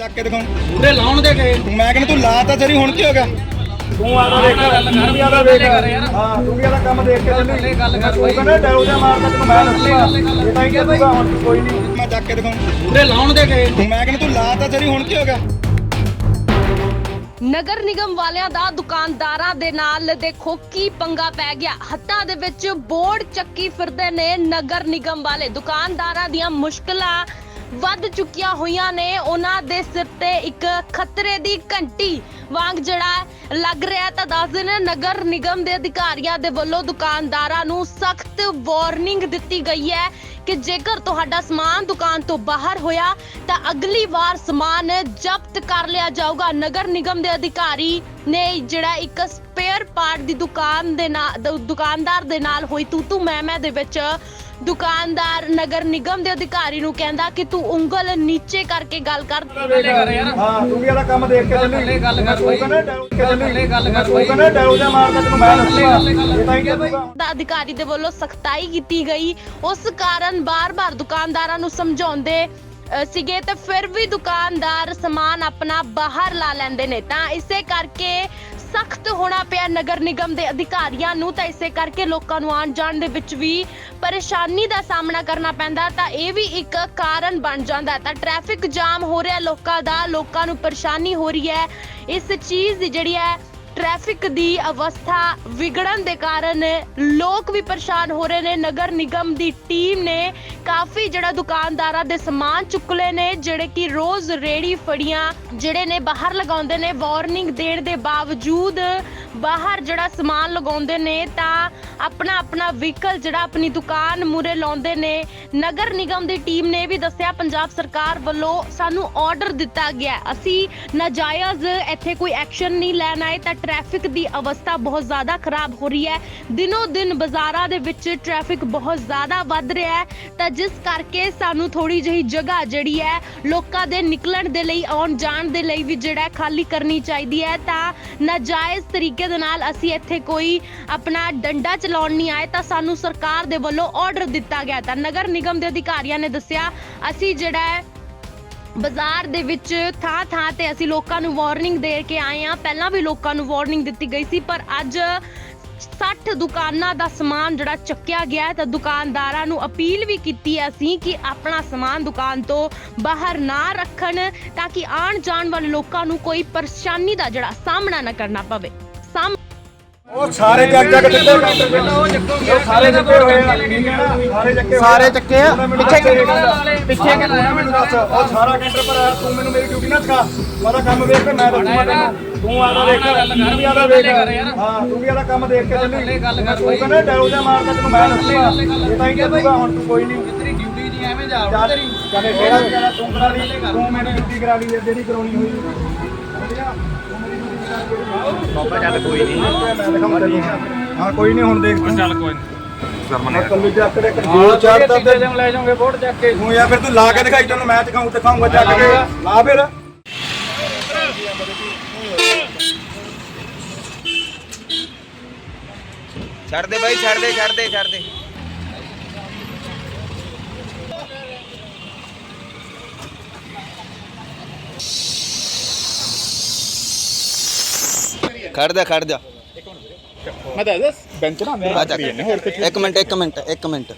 ਚੱਕ ਕੇ ਦਿਖਾਉਂ। ਪੂਰੇ ਲਾਉਣ ਦੇ ਗਏ। ਮੈਂ ਕਹਿੰਦਾ ਤੂੰ ਲਾ ਤਾਂ ਸਰੀ ਹੁਣ ਕੀ ਹੋ ਗਿਆ? ਤੂੰ ਆਦਾ ਦੇਖ ਤੂੰ ਵੀ ਆਦਾ ਦੇਖ ਹਾਂ ਤੂੰ ਵੀ ਆਦਾ ਕੰਮ ਦੇਖ ਕੇ ਚੱਲੀ। ਗੱਲ ਕਰ ਤੂੰ ਕਹਿੰਦਾ ਡੈਉ ਜਾਂ ਮਾਰਦਾ ਤੈਨੂੰ ਮੈਂ ਦੱਸੂਗਾ। ਇਹ ਤਾਂ ਹੀ ਕਹੂਗਾ ਹੁਣ ਕੋਈ ਨਹੀਂ। ਮੈਂ ਚੱਕ ਕੇ ਦਿਖਾਉਂ। ਪੂਰੇ ਲਾਉਣ ਦੇ ਗਏ। ਮੈਂ ਕਹਿੰਦਾ ਤੂੰ ਲਾ ਤਾਂ ਸਰੀ ਹੁਣ ਕੀ ਹੋ ਗਿਆ? ਨਗਰ ਨਿਗਮ ਵਾਲਿਆਂ ਦਾ ਦੁਕਾਨਦਾਰਾਂ ਦੇ ਨਾਲ ਦੇਖੋ ਕੀ ਪੰਗਾ ਪੈ ਗਿਆ। ਹੱਥਾਂ ਦੇ ਵਿੱਚ ਬੋਰਡ ਚੱਕੀ ਫਿਰਦੇ ਨੇ ਨਗਰ ਨਿਗਮ ਵਾਲੇ। ਦੁਕਾਨਦਾਰਾਂ ਦੀਆਂ ਮੁਸ਼ਕਲਾਂ ਵੱਧ ਚੁੱਕੀਆਂ ਹੋਈਆਂ ਨੇ। ਉਹਨਾਂ ਦੇ ਸਿਰ ਤੇ ਇੱਕ ਖਤਰੇ ਦੀ ਘੰਟੀ ਵਾਂਗ ਜਿਹੜਾ ਲੱਗ ਰਿਹਾ ਤਾਂ ਦੱਸ ਦਿਨ ਨਗਰ ਨਿਗਮ ਦੇ ਅਧਿਕਾਰੀਆਂ ਦੇ ਵੱਲੋਂ ਦੁਕਾਨਦਾਰਾਂ ਨੂੰ ਸਖਤ ਵਾਰਨਿੰਗ ਦਿੱਤੀ ਗਈ ਹੈ ਕਿ ਜੇਕਰ ਤੁਹਾਡਾ ਸਮਾਨ ਦੁਕਾਨ ਤੋਂ ਬਾਹਰ ਹੋਇਆ, ਤਾਂ ਅਗਲੀ ਵਾਰ ਸਮਾਨ ਜ਼ਬਤ ਕਰ ਲਿਆ ਜਾਊਗਾ। ਨਗਰ ਨਿਗਮ ਦੇ ਅਧਿਕਾਰੀ ਨੇ ਜਿਹੜਾ ਇੱਕ ਸਪੇਅਰ ਪਾਰਟ ਦੀ ਦੁਕਾਨ ਦੇ ਨਾਲ ਦੁਕਾਨਦਾਰ ਦੇ ਨਾਲ ਹੋਈ ਤੂਤੂ ਤੂ ਮੈਂ ਮੈਂ ਦੇ ਵਿੱਚ ਦੁਕਾਨਦਾਰ ਨਗਰ ਨਿਗਮ ਦੇ ਅਧਿਕਾਰੀ ਨੂੰ ਕਹਿੰਦਾ ਕਿ ਤੂੰ ਉਂਗਲ ਨੀਚੇ ਕਰਕੇ ਗੱਲ ਕਰ। ਹਾਂ ਤੂੰ ਵੀ ਆਦਾ ਕੰਮ ਦੇਖ ਕੇ ਚੱਲੀ। ਗੱਲ ਕਰ ਬਾਈ। ਕਹਿੰਦਾ ਡੈਉ ਕੇ ਚੱਲੀ। ਗੱਲ ਕਰ ਬਾਈ। ਕਹਿੰਦਾ ਡੈਉ ਜਾਂ ਮਾਰਦਾ ਤੈਨੂੰ ਮੈਂ ਦੱਸੂਗਾ। ਇਹ ਤਾਂ ਹੀ ਕਹੂਗਾ ਦਾ ਅਧਿਕਾਰੀ ਦੇ ਵੱਲੋਂ ਸਖਤਾਈ ਕੀਤੀ ਗਈ। ਉਸ ਕਾਰਨ ਬਾਰ-ਬਾਰ ਦੁਕਾਨਦਾਰਾਂ ਨੂੰ ਸਮਝਾਉਂਦੇ ਸੀਗੇ ਤੇ ਫਿਰ ਵੀ ਦੁਕਾਨਦਾਰ ਸਮਾਨ ਆਪਣਾ ਬਾਹਰ ਲਾ ਲੈਂਦੇ ਨੇ। ਤਾਂ ਇਸੇ ਕਰਕੇ ਸਖਤ ਹੋਣਾ ਪਿਆ ਨਗਰ ਨਿਗਮ ਦੇ ਅਧਿਕਾਰੀਆਂ ਨੂੰ, ਤਾਂ ਇਸੇ ਕਰਕੇ ਲੋਕਾਂ ਨੂੰ ਆਉਣ ਜਾਣ ਦੇ ਵਿੱਚ ਵੀ ਪਰੇਸ਼ਾਨੀ ਦਾ ਸਾਹਮਣਾ ਕਰਨਾ ਪੈਂਦਾ, ਤਾਂ ਇਹ ਵੀ ਇੱਕ ਕਾਰਨ ਬਣ ਜਾਂਦਾ। ਤਾਂ ਟ੍ਰੈਫਿਕ ਜਾਮ ਹੋ ਰਿਹਾ ਲੋਕਾਂ ਦਾ, ਲੋਕਾਂ ਨੂੰ ਪਰੇਸ਼ਾਨੀ ਹੋ ਰਹੀ ਹੈ। ਇਸ ਚੀਜ਼ ਦੀ ਜਿਹੜੀ ਹੈ ਟ੍ਰੈਫਿਕ ਦੀ ਅਵਸਥਾ ਵਿਗੜਨ ਦੇ ਕਾਰਨ ਲੋਕ ਵੀ ਪਰੇਸ਼ਾਨ ਹੋ ਰਹੇ ਨੇ। ਨਗਰ ਨਿਗਮ ਦੀ ਟੀਮ ਨੇ ਕਾਫੀ ਜਿਹੜਾ ਦੁਕਾਨਦਾਰਾਂ ਦੇ ਸਮਾਨ ਚੁੱਕਲੇ ਨੇ, ਜਿਹੜੇ ਕਿ ਰੋਜ਼ ਰੇੜੀ ਫੜੀਆਂ ਜਿਹੜੇ ਨੇ ਬਾਹਰ ਲਗਾਉਂਦੇ ਨੇ। ਵਾਰਨਿੰਗ ਦੇਣ ਦੇ ਬਾਵਜੂਦ ਬਾਹਰ ਜਿਹੜਾ ਸਮਾਨ ਲਗਾਉਂਦੇ ਨੇ, ਤਾਂ ਆਪਣਾ ਆਪਣਾ ਵਹੀਕਲ ਜਿਹੜਾ ਆਪਣੀ ਦੁਕਾਨ ਮੂਰੇ ਲਾਉਂਦੇ ਨੇ। ਨਗਰ ਨਿਗਮ ਦੀ ਟੀਮ ਨੇ ਵੀ ਦੱਸਿਆ, ਪੰਜਾਬ ਸਰਕਾਰ ਵੱਲੋਂ ਸਾਨੂੰ ਆਰਡਰ ਦਿੱਤਾ ਗਿਆ। ਅਸੀਂ ਨਾਜਾਇਜ਼ ਇੱਥੇ ਕੋਈ ਐਕਸ਼ਨ ਨਹੀਂ ਲੈਣ ਆਏ, ਤਾਂ ਟ੍ਰੈਫਿਕ ਦੀ ਅਵਸਥਾ ਬਹੁਤ ਜ਼ਿਆਦਾ ਖਰਾਬ ਹੋ ਰਹੀ ਹੈ। ਦਿਨੋ ਦਿਨ ਬਾਜ਼ਾਰਾਂ ਦੇ ਵਿੱਚ ਟ੍ਰੈਫਿਕ ਬਹੁਤ ਜ਼ਿਆਦਾ ਵੱਧ ਰਿਹਾ ਹੈ। ਤਾਂ ਜਿਸ ਕਰਕੇ ਸਾਨੂੰ ਥੋੜੀ ਜਿਹੀ ਜਗ੍ਹਾ ਜਿਹੜੀ ਹੈ, ਲੋਕਾਂ ਦੇ ਨਿਕਲਣ ਦੇ ਲਈ, ਆਉਣ ਜਾਣ ਦੇ ਲਈ ਵੀ ਜਿਹੜਾ ਖਾਲੀ ਕਰਨੀ ਚਾਹੀਦੀ ਹੈ। ਤਾਂ ਨਾਜਾਇਜ਼ ਤਰੀਕੇ ਦੇ ਨਾਲ ਅਸੀਂ ਇੱਥੇ ਕੋਈ ਆਪਣਾ ਡੰਡਾ ਚਲਾਉਣ ਨਹੀਂ ਆਏ, ਤਾਂ ਸਾਨੂੰ ਸਰਕਾਰ ਦੇ ਵੱਲੋਂ ਆਰਡਰ ਦਿੱਤਾ ਗਿਆ ਤਾਂ ਨਗਰ ਨਿਗਮ ਦੇ ਅਧਿਕਾਰੀਆਂ ਨੇ ਦੱਸਿਆ, ਅਸੀਂ ਜਿਹੜਾ ਹੈ ਬਾਜ਼ਾਰ ਦੇ ਵਿੱਚ ਥਾਂ ਥਾਂ ਤੇ ਅਸੀਂ ਲੋਕਾਂ ਨੂੰ ਵਾਰਨਿੰਗ ਦੇ ਕੇ ਆਏ ਆ ਪਹਿਲਾਂ ਵੀ ਲੋਕਾਂ ਨੂੰ ਵਾਰਨਿੰਗ ਦਿੱਤੀ ਗਈ ਸੀ, ਪਰ ਅੱਜ 60 ਦੁਕਾਨਾਂ ਦਾ ਸਮਾਨ ਜਿਹੜਾ ਚੱਕਿਆ ਗਿਆ ਹੈ ਤਾਂ ਦੁਕਾਨਦਾਰਾਂ ਨੂੰ ਅਪੀਲ ਵੀ ਕੀਤੀ ਹੈ ਅਸੀਂ ਕਿ ਆਪਣਾ ਸਮਾਨ ਦੁਕਾਨ ਤੋਂ ਬਾਹਰ ਨਾ ਰੱਖਣ ਤਾਂ ਕਿ ਆਉਣ ਜਾਣ ਵਾਲੇ ਲੋਕਾਂ ਨੂੰ ਕੋਈ ਪਰੇਸ਼ਾਨੀ ਦਾ ਜਿਹੜਾ ਸਾਹਮਣਾ ਨਾ ਕਰਨਾ ਪਵੇ। ਉਹ ਸਾਰੇ ਜੱਗ ਜੱਗ ਦਿੱਤੇ ਉਹ ਸਾਰੇ ਚੱਕੇ ਹੋਏ ਸਾਰੇ ਚੱਕੇ ਹੋਏ ਸਾਰੇ ਚੱਕੇ ਆ? ਪਿੱਛੇ ਪਿੱਛੇ ਕਿ ਮੈਨੂੰ ਦੱਸ। ਉਹ ਸਾਰਾ ਕੈਂਟਰ ਪਰ ਆਇਆ ਤੂੰ ਮੈਨੂੰ ਮੇਰੀ ਡਿਊਟੀ ਨਾ ਸਿਖਾ। ਮੇਰਾ ਕੰਮ ਵੇਖ ਕੇ ਮੈਂ ਦੱਸੂਗਾ ਤੈਨੂੰ। ਤੂੰ ਆਦਾ ਦੇਖ ਤੂੰ ਵੀ ਆਦਾ ਦੇਖ ਹਾਂ ਤੂੰ ਵੀ ਆਦਾ ਕੰਮ ਦੇਖ ਕੇ ਚੱਲੀ। ਤੂੰ ਕਹਿੰਦਾ ਡੈਉ ਜਾਂ ਮਾਰਦਾ ਤੈਨੂੰ ਮੈਂ ਦੱਸੂਗਾ। ਇਹ ਤਾਂ ਹੀ ਕਹੂਗਾ ਹੁਣ ਤੂੰ ਕੋਈ ਨਹੀਂ। ਤੇਰੀ ਡਿਊਟੀ ਨਹੀਂ ਐਵੇਂ ਜਾ ਜਿਹੜਾ ਜਿਹੜਾ ਤੂੰ ਕਰਾ ਲਈ ਤੂੰ ਮੇਰੀ ਡਿਊਟੀ ਕਰਾ। ਲਈ ਜਿਹੜੀ ਕਰਾਉਣੀ ਹੋਈ। ਬਾਬਾ ਚੱਲ ਕੋਈ ਨਹੀਂ ਹਾਂ ਕੋਈ ਨਹੀਂ ਹੁਣ ਦੇਖ ਤੂੰ। ਚੱਲ ਕੋਈ ਨਹੀਂ ਮੈਂ ਕੱਲੂ ਜਾ ਕੇ ਕੰਟਰੋਲ ਚਾੜਦਾ ਤੇ ਲੈ ਜਾਓਗੇ ਬੋਰਡ ਚੱਕ ਕੇ। ਤੂੰ ਜਾਂ ਫਿਰ ਤੂੰ ਲਾ ਕੇ ਦਿਖਾਈ ਤੈਨੂੰ ਮੈਂ ਦਿਖਾਉਂ ਦਿਖਾਉਂਗਾ ਚੱਕ ਕੇ। ਲਾ ਫਿਰ। ਛੱਡ ਦੇ ਬਾਈ ਛੱਡ ਦੇ ਛੱਡ ਦੇ ਛੱਡ ਦੇ। ਖੜ ਜਾ ਖੜ ਜਾ। ਮੈਂ ਦੱਸ ਬੈਂਚ ਨਾ ਇੱਕ ਮਿੰਟ ਇੱਕ ਮਿੰਟ ਇੱਕ ਮਿੰਟ।